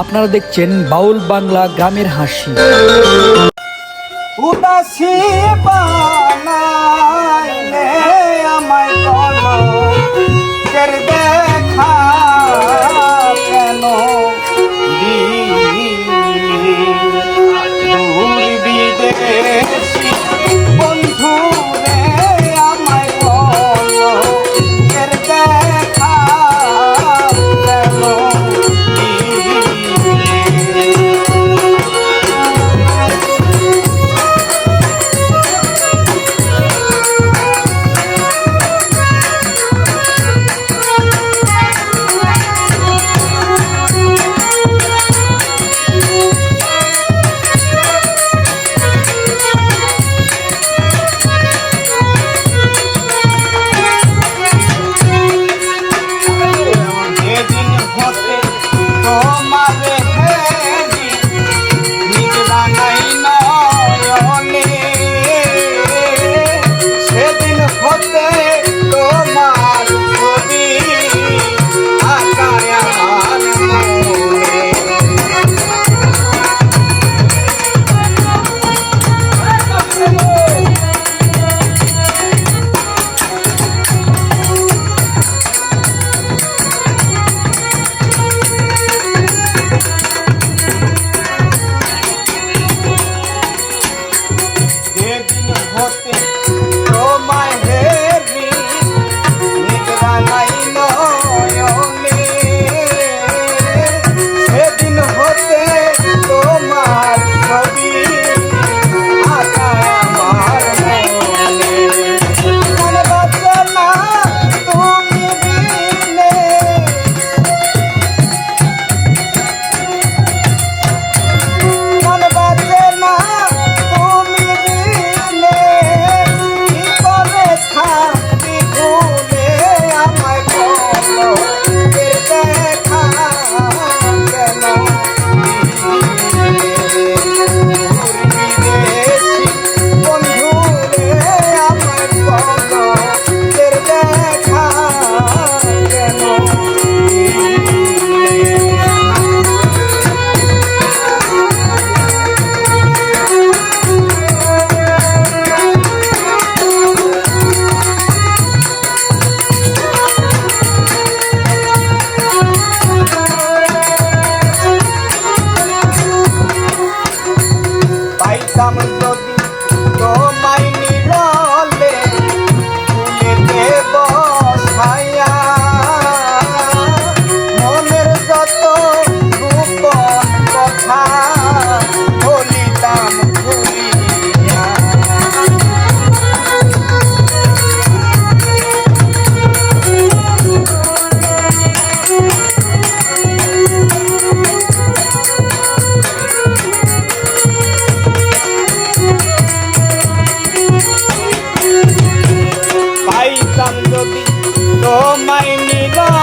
আপনারা দেখছেন বাউল বাংলা গ্রামের হাসি। উদাসী আমায় বান্ধবী তোমায় নিবা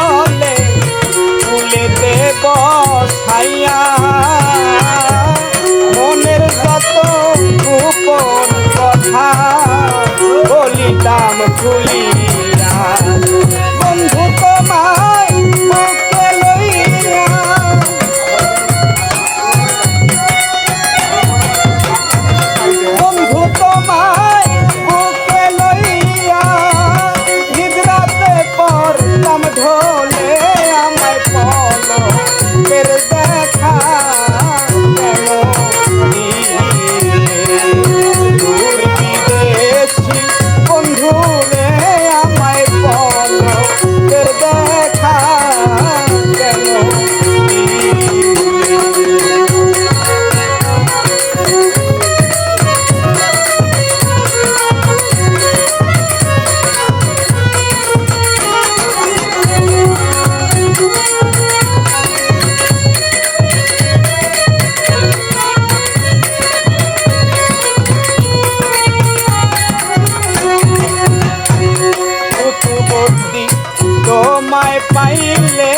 পাইলে